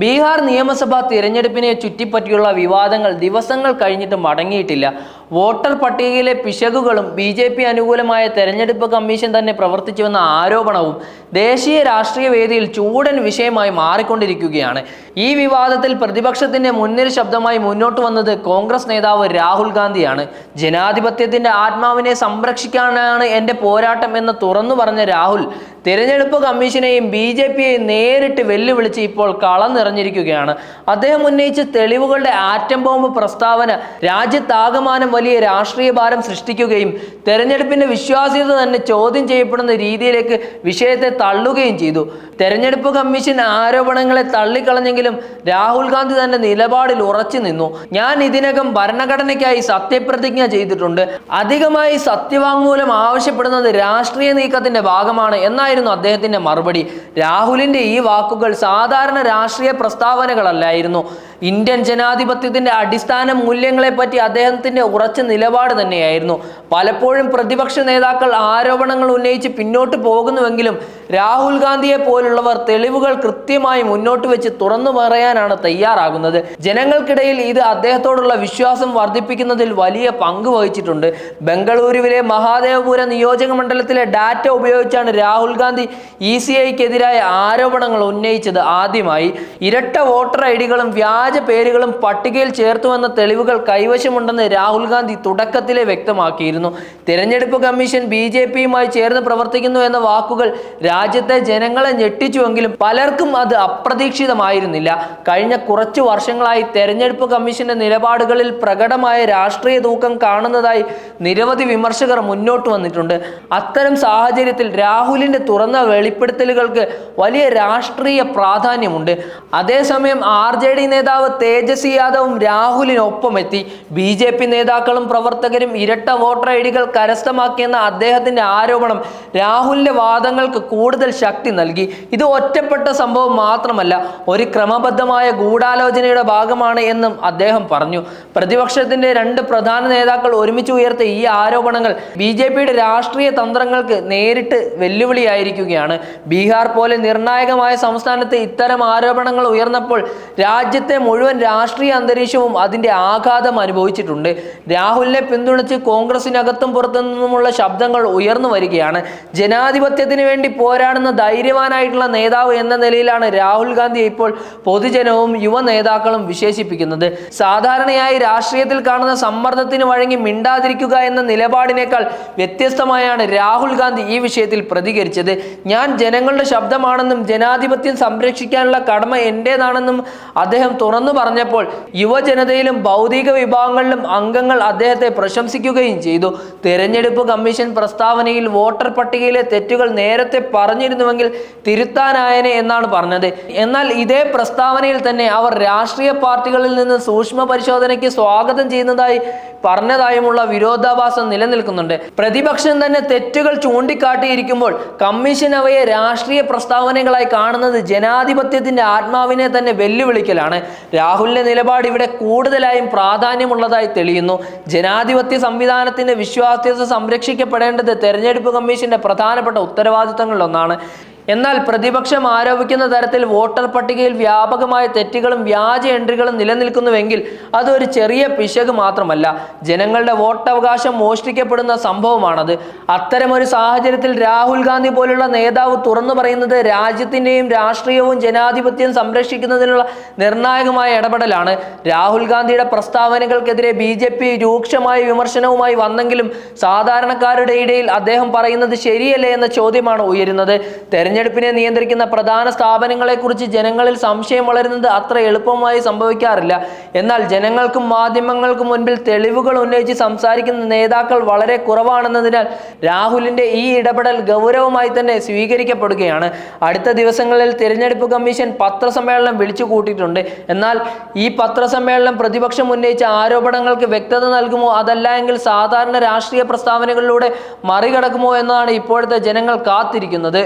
ബീഹാർ നിയമസഭാ തിരഞ്ഞെടുപ്പിനെ ചുറ്റിപ്പറ്റിയുള്ള വിവാദങ്ങൾ ദിവസങ്ങൾ കഴിഞ്ഞിട്ട് മടങ്ങിയിട്ടില്ല. വോട്ടർ പട്ടികയിലെ പിശകുകളും ബി ജെ പി അനുകൂലമായ തെരഞ്ഞെടുപ്പ് കമ്മീഷൻ തന്നെ പ്രവർത്തിച്ചുവെന്ന ആരോപണവും ദേശീയ രാഷ്ട്രീയ വേദിയിൽ ചൂടൻ വിഷയമായി മാറിക്കൊണ്ടിരിക്കുകയാണ്. ഈ വിവാദത്തിൽ പ്രതിപക്ഷത്തിന്റെ മുന്നിൽ ശബ്ദമായി മുന്നോട്ട് വന്നത് കോൺഗ്രസ് നേതാവ് രാഹുൽ ഗാന്ധിയാണ്. ജനാധിപത്യത്തിന്റെ ആത്മാവിനെ സംരക്ഷിക്കാനാണ് എന്റെ പോരാട്ടം എന്ന് തുറന്നു പറഞ്ഞ രാഹുൽ തിരഞ്ഞെടുപ്പ് കമ്മീഷനെയും ബി ജെ പിയെയും നേരിട്ട് വെല്ലുവിളിച്ച് ഇപ്പോൾ കളം നിറഞ്ഞിരിക്കുകയാണ്. അദ്ദേഹം ഉന്നയിച്ച തെളിവുകളുടെ ആറ്റം ബോംബ് പ്രസ്താവന രാജ്യത്താകമാനം വലിയ രാഷ്ട്രീയ ഭാരം സൃഷ്ടിക്കുകയും തെരഞ്ഞെടുപ്പിന്റെ വിശ്വാസ്യത തന്നെ ചോദ്യം ചെയ്യപ്പെടുന്ന രീതിയിലേക്ക് വിഷയത്തെ തള്ളുകയും ചെയ്തു. തെരഞ്ഞെടുപ്പ് കമ്മീഷൻ ആരോപണങ്ങളെ തള്ളിക്കളഞ്ഞെങ്കിലും രാഹുൽ ഗാന്ധി തന്റെ നിലപാടിൽ ഉറച്ചു നിന്നു. ഞാൻ ഇതിനകം ഭരണഘടനയ്ക്കായി സത്യപ്രതിജ്ഞ ചെയ്തിട്ടുണ്ട്. അധികമായി സത്യവാങ്മൂലം ആവശ്യപ്പെടുന്നത് രാഷ്ട്രീയ നീക്കത്തിന്റെ ഭാഗമാണ് എന്നായിരുന്നു അദ്ദേഹത്തിന്റെ മറുപടി. രാഹുലിന്റെ ഈ വാക്കുകൾ സാധാരണ രാഷ്ട്രീയ പ്രസ്താവനകളല്ലായിരുന്നു. ഇന്ത്യൻ ജനാധിപത്യത്തിന്റെ അടിസ്ഥാന മൂല്യങ്ങളെ പറ്റി അദ്ദേഹത്തിന്റെ ഉറച്ച നിലപാട് തന്നെയായിരുന്നു. പലപ്പോഴും പ്രതിപക്ഷ നേതാക്കൾ ആരോപണങ്ങൾ ഉന്നയിച്ച് പിന്നോട്ട് പോകുന്നുവെങ്കിലും രാഹുൽ ഗാന്ധിയെ പോലുള്ളവർ തെളിവുകൾ കൃത്യമായി മുന്നോട്ട് വെച്ച് തുറന്നു പറയാനാണ് തയ്യാറാകുന്നത്. ജനങ്ങൾക്കിടയിൽ ഇത് അദ്ദേഹത്തോടുള്ള വിശ്വാസം വർദ്ധിപ്പിക്കുന്നതിൽ വലിയ പങ്ക് വഹിച്ചിട്ടുണ്ട്. ബംഗളൂരുവിലെ മഹാദേവപുര നിയോജക മണ്ഡലത്തിലെ ഡാറ്റ ഉപയോഗിച്ചാണ് രാഹുൽ ഗാന്ധി ഇ സി ഐക്കെതിരായ ആരോപണങ്ങൾ ഉന്നയിച്ചത് ആദ്യമായി. ഇരട്ട വോട്ടർ ഐ ഡികളും വ്യാജ പേരുകളും പട്ടികയിൽ ചേർത്തുവെന്ന തെളിവുകൾ കൈവശമുണ്ടെന്ന് രാഹുൽ ഗാന്ധി തുടക്കത്തിലെ വ്യക്തമാക്കിയിരുന്നു. തിരഞ്ഞെടുപ്പ് കമ്മീഷൻ ബി ജെ പിയുമായി ചേർന്ന് പ്രവർത്തിക്കുന്നു എന്ന വാക്കുകൾ രാജ്യത്തെ ജനങ്ങളെ ഞെട്ടിച്ചുവെങ്കിലും പലർക്കും അത് അപ്രതീക്ഷിതമായിരുന്നില്ല. കഴിഞ്ഞ കുറച്ച് വർഷങ്ങളായി തെരഞ്ഞെടുപ്പ് കമ്മീഷന്റെ നിലപാടുകളിൽ പ്രകടമായ രാഷ്ട്രീയ തൂക്കം കാണുന്നതായി നിരവധി വിമർശകർ മുന്നോട്ട് വന്നിട്ടുണ്ട്. അത്തരം സാഹചര്യത്തിൽ രാഹുലിന്റെ തുറന്ന വെളിപ്പെടുത്തലുകൾക്ക് വലിയ രാഷ്ട്രീയ പ്രാധാന്യമുണ്ട്. അതേസമയം ആർ ജെ ഡി നേതാവ് തേജസ്വി യാദവും രാഹുലിനൊപ്പം എത്തി ബി ജെ പി നേതാക്കളും പ്രവർത്തകരും ഇരട്ട വോട്ടർ ഐ ഡികൾ കരസ്ഥമാക്കിയെന്ന അദ്ദേഹത്തിന്റെ ആരോപണം രാഹുലിന്റെ വാദങ്ങൾക്ക് കൂടുതൽ ശക്തി നൽകി. ഇത് ഒറ്റപ്പെട്ട സംഭവം മാത്രമല്ല ഒരു ക്രമബദ്ധമായ ഗൂഢാലോചനയുടെ ഭാഗമാണ് എന്നും അദ്ദേഹം പറഞ്ഞു. പ്രതിപക്ഷത്തിന്റെ രണ്ട് പ്രധാന നേതാക്കൾ ഒരുമിച്ച് ഉയർത്ത ഈ ആരോപണങ്ങൾ ബി ജെ പിയുടെ രാഷ്ട്രീയ തന്ത്രങ്ങൾക്ക് നേരിട്ട് വെല്ലുവിളിയായിരിക്കുകയാണ്. ബീഹാർ പോലെ നിർണായകമായ സംസ്ഥാനത്ത് ഇത്തരം ആരോപണങ്ങൾ ഉയർന്നപ്പോൾ രാജ്യത്തെ മുഴുവൻ രാഷ്ട്രീയ അന്തരീക്ഷവും അതിന്റെ ആഘാതം അനുഭവിച്ചിട്ടുണ്ട്. രാഹുലിനെ പിന്തുണച്ച് കോൺഗ്രസിനകത്തും പുറത്തു നിന്നുമുള്ള ശബ്ദങ്ങൾ ഉയർന്നു വരികയാണ്. ജനാധിപത്യത്തിന് വേണ്ടി പോരാടുന്ന ധൈര്യവാനായിട്ടുള്ള നേതാവ് എന്ന നിലയിലാണ് രാഹുൽ ഗാന്ധി ഇപ്പോൾ പൊതുജനവും യുവ നേതാക്കളും വിശേഷിപ്പിക്കുന്നത്. സാധാരണയായി രാഷ്ട്രീയത്തിൽ കാണുന്ന സമ്മർദ്ദത്തിന് വഴങ്ങി മിണ്ടാതിരിക്കുക എന്ന നിലപാടിനേക്കാൾ വ്യത്യസ്തമായാണ് രാഹുൽ ഗാന്ധി ഈ വിഷയത്തിൽ പ്രതികരിച്ചത്. ഞാൻ ജനങ്ങളുടെ ശബ്ദമാണെന്നും ജനാധിപത്യം സംരക്ഷിക്കാനുള്ള കടമ എന്റേതാണെന്നും അദ്ദേഹം തുറന്നു പറഞ്ഞപ്പോൾ യുവജനതയിലും ഭൗതിക വിഭാഗങ്ങളിലും അംഗങ്ങൾ അദ്ദേഹത്തെ പ്രശംസിക്കുകയും ചെയ്തു. തെരഞ്ഞെടുപ്പ് കമ്മീഷൻ പ്രസ്താവനയിൽ വോട്ടർ പട്ടികയിലെ തെറ്റുകൾ നേരത്തെ പറഞ്ഞിരുന്നുവെങ്കിൽ തിരുത്താനായനെ എന്നാണ് പറഞ്ഞത്. എന്നാൽ ഇതേ പ്രസ്താവനയിൽ തന്നെ അവർ രാഷ്ട്രീയ പാർട്ടികളിൽ നിന്ന് സൂക്ഷ്മ പരിശോധനയ്ക്ക് സ്വാഗതം ചെയ്യുന്നതായി പറഞ്ഞതായുമുള്ള വിരോധാഭാസം നിലനിൽക്കുന്നുണ്ട്. പ്രതിപക്ഷം തന്നെ തെറ്റുകൾ ചൂണ്ടിക്കാട്ടിയിരിക്കുമ്പോൾ കമ്മീഷൻ അവയെ രാഷ്ട്രീയ പ്രസ്താവനകളായി കാണുന്നത് ജനാധിപത്യത്തിന്റെ ആത്മാവിനെ തന്നെ വെല്ലുവിളിക്കലാണ്. രാഹുലിന്റെ നിലപാട് ഇവിടെ കൂടുതലായും പ്രാധാന്യമുള്ളതായി തെളിയുന്നു. ജനാധിപത്യ സംവിധാനത്തിന്റെ വിശ്വാസ്യത സംരക്ഷിക്കപ്പെടേണ്ടത് തെരഞ്ഞെടുപ്പ് കമ്മീഷന്റെ പ്രധാനപ്പെട്ട ഉത്തരവാദിത്തങ്ങളിലൊന്നാണ്. എന്നാണ് എന്നാൽ പ്രതിപക്ഷം ആരോപിക്കുന്ന തരത്തിൽ വോട്ടർ പട്ടികയിൽ വ്യാപകമായ തെറ്റുകളും വ്യാജ എൻട്രികളും നിലനിൽക്കുന്നുവെങ്കിൽ അതൊരു ചെറിയ പിശക് മാത്രമല്ല. ജനങ്ങളുടെ വോട്ടവകാശം മോഷ്ടിക്കപ്പെടുന്ന സംഭവമാണത്. അത്തരമൊരു സാഹചര്യത്തിൽ രാഹുൽ ഗാന്ധി പോലുള്ള നേതാവ് തുറന്നു പറയുന്നത് രാജ്യത്തിന്റെയും രാഷ്ട്രീയവും ജനാധിപത്യം സംരക്ഷിക്കുന്നതിനുള്ള നിർണായകമായ ഇടപെടലാണ്. രാഹുൽ ഗാന്ധിയുടെ പ്രസ്താവനകൾക്കെതിരെ ബി ജെ പി രൂക്ഷമായ വിമർശനവുമായി വന്നെങ്കിലും സാധാരണക്കാരുടെ ഇടയിൽ അദ്ദേഹം പറയുന്നത് ശരിയല്ലേ എന്ന ചോദ്യമാണ് ഉയരുന്നത്. തെരഞ്ഞെടുപ്പിനെ നിയന്ത്രിക്കുന്ന പ്രധാന സ്ഥാപനങ്ങളെ കുറിച്ച് ജനങ്ങളിൽ സംശയം വളരുന്നത് അത്ര എളുപ്പമായി സംഭവിക്കാറില്ല. എന്നാൽ ജനങ്ങൾക്കും മാധ്യമങ്ങൾക്കും മുൻപിൽ തെളിവുകൾ ഉന്നയിച്ച് സംസാരിക്കുന്ന നേതാക്കൾ വളരെ കുറവാണെന്നതിനാൽ രാഹുലിന്റെ ഈ ഇടപെടൽ ഗൗരവമായി തന്നെ സ്വീകരിക്കപ്പെടുകയാണ്. അടുത്ത ദിവസങ്ങളിൽ തിരഞ്ഞെടുപ്പ് കമ്മീഷൻ പത്രസമ്മേളനം വിളിച്ചു കൂട്ടിയിട്ടുണ്ട് എന്നാൽ ഈ പത്രസമ്മേളനം പ്രതിപക്ഷം ഉന്നയിച്ച ആരോപണങ്ങൾക്ക് വ്യക്തത നൽകുമോ? അതല്ല എങ്കിൽ സാധാരണ രാഷ്ട്രീയ പ്രസ്താവനകളിലൂടെ മറികടക്കുമോ എന്നാണ് ഇപ്പോഴത്തെ ജനങ്ങൾ കാത്തിരിക്കുന്നത്.